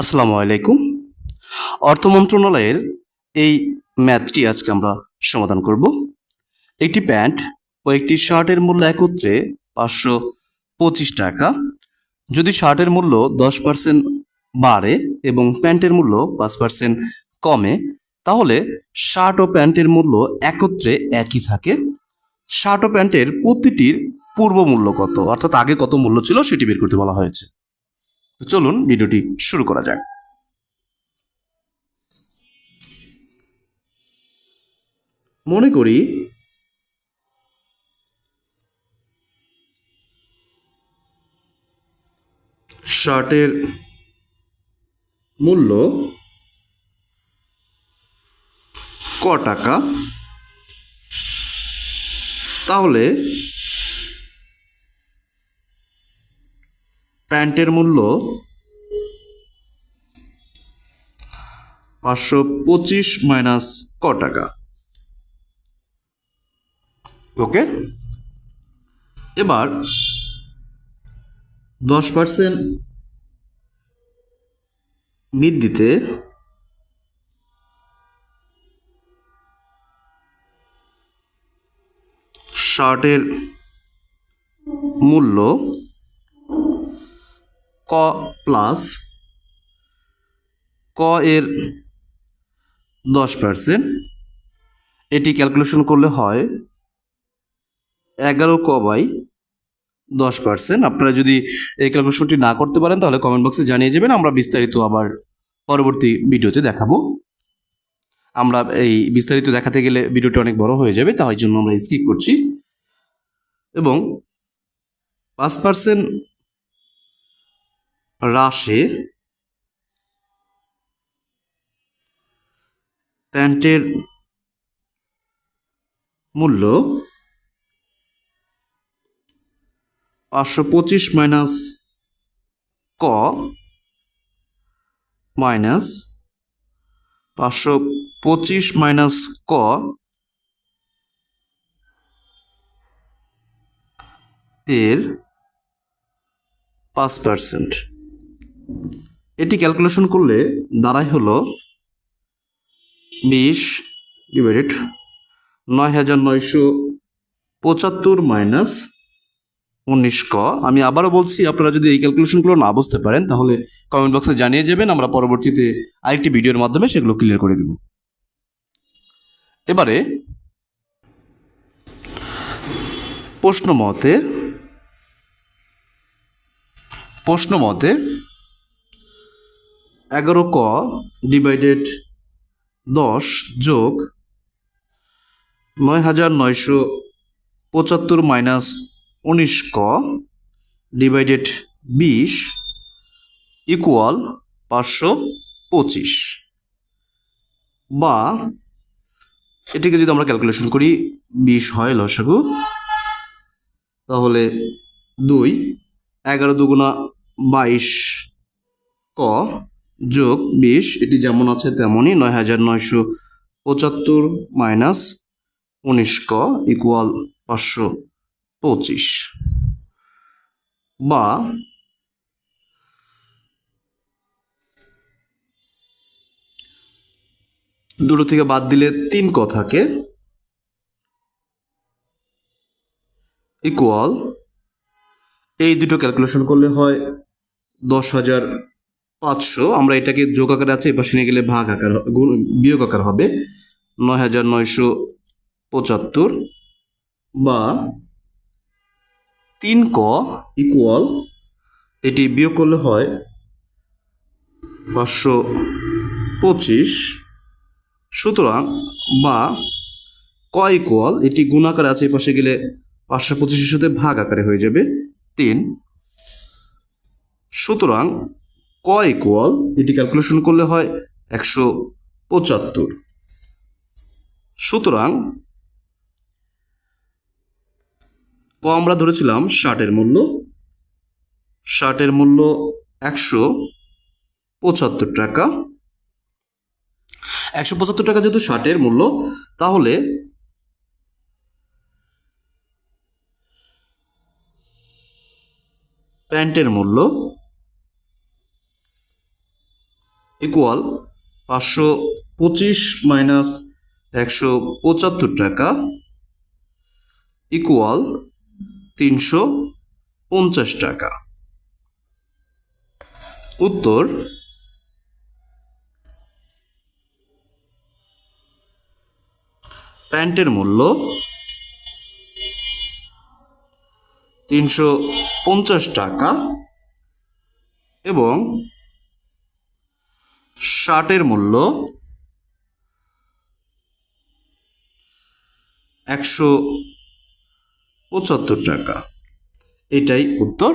আসসালামু আলাইকুম। অর্থ মন্ত্রণালয়ের এই ম্যাথটি আজকে আমরা সমাধান করব। একটি প্যান্ট ও একটি শার্টের মূল্য একত্রে পাঁচশো পঁচিশ টাকা। যদি শার্টের মূল্য দশ পার্সেন্ট বাড়ে এবং প্যান্টের মূল্য পাঁচ পার্সেন্ট কমে, তাহলে শার্ট ও প্যান্টের মূল্য একত্রে একই থাকে। শার্ট ও প্যান্টের প্রতিটির পূর্ব মূল্য কত? অর্থাৎ আগে কত মূল্য ছিল সেটি বের করতে বলা হয়েছে। তো চলুন ভিডিওটি শুরু করা যাক। মনে করি শার্টের মূল্য ক টাকা। তাহলে প্যান্টের মূল্য পাঁচশো পঁচিশ মাইনাস ক টাকা। ওকে? এবার দশ পার্সেন্ট বৃদ্ধিতে শার্টের মূল্য ক প্লাস ক এর দশ পার্সেন্ট এটি ক্যালকুলেশন করলে হয় এগারো ক বাই দশ পার্সেন্ট আপনারা যদি এই ক্যালকুলেশনটি না করতে পারেন, তাহলে কমেন্ট বক্সে জানিয়ে যাবেন। আমরা বিস্তারিত আবার পরবর্তী ভিডিওতে দেখাবো। আমরা এই বিস্তারিত দেখাতে গেলে ভিডিওটি অনেক বড় হয়ে যাবে, তাই জন্য আমরা স্কিপ করছি। এবং পাঁচ পার্সেন্ট হ্রাসে প্যান্টের মূল্য পাঁচশো পঁচিশ মাইনাস ক মাইনাস পাঁচশো পঁচিশ মাইনাস ক এর পাঁচ পার্সেন্ট। এটি ক্যালকুলেশন করলে দাঁড়ায় হলো বিশ ডিভাইডেড নয় হাজার নয়শো পঁচাত্তর মাইনাস উনিশ ক। আমি আবারও বলছি, আপনারা যদি এই ক্যালকুলেশনগুলো না বুঝতে পারেন, তাহলে কমেন্ট বক্সে জানিয়ে যাবেন, আমরা পরবর্তীতে আরেকটি ভিডিওর মাধ্যমে সেগুলো ক্লিয়ার করে দেব। এবারে প্রশ্ন মতে প্রশ্ন মতে এগারো ক ডিভাইডেড দশ যোগ নয় হাজার নয়শো পঁচাত্তর মাইনাস উনিশ ক ডিভাইডেড বিশ ইকুয়াল পাঁচশো পঁচিশ। বা এটিকে যদি আমরা ক্যালকুলেশন করি, বিশ হয় লসাগু, তাহলে দুই, এগারো দুগুণা বাইশ ক যোগ বিশ, এটি যেমন আছে তেমনই নয় হাজার নয়শো পঁচাত্তর মাইনাস উনিশ ক ইকুয়াল পাঁচশো পঁচিশ। বা দুটো থেকে বাদ দিলে তিন ক থাকে ইকুয়াল এই দুটো ক্যালকুলেশন করলে হয় দশ হাজার পাঁচশো। আমরা এটাকে যোগ আকারে আছে, এপাশে নিয়ে গেলে ভাগ আকার বিয়োগ আকার হবে নয় হাজার নয়শো পঁচাত্তর বা তিন ক ইকুয়াল এটি বিয়োগ করলে হয় পাঁচশো পঁচিশ। সুতরাং বা ক ইকুয়াল এটি গুণ আকারে আছে পাশে গেলে পাঁচশো পঁচিশের সাথে ভাগ আকারে হয়ে যাবে তিন। সুতরাং ক ইকুয়াল এটি ক্যালকুলেশন করলে হয় একশো পঁচাত্তর। সুতরাং, ক আমরা ধরেছিলাম শার্টের মূল্য শার্টের মূল্য একশো পঁচাত্তর টাকা। একশো পঁচাত্তর টাকা যেহেতু শার্টের মূল্য, তাহলে প্যান্টের মূল্য ইকুয়াল পাঁচশো পঁচিশ মাইনাস একশো পঁচাত্তর টাকা ইকুয়াল তিনশো পঞ্চাশ টাকা। উত্তর, প্যান্টের মূল্য তিনশো পঞ্চাশ টাকা এবং শার্টের মূল্য একশো পঁচাত্তর টাকা। এটাই উত্তর।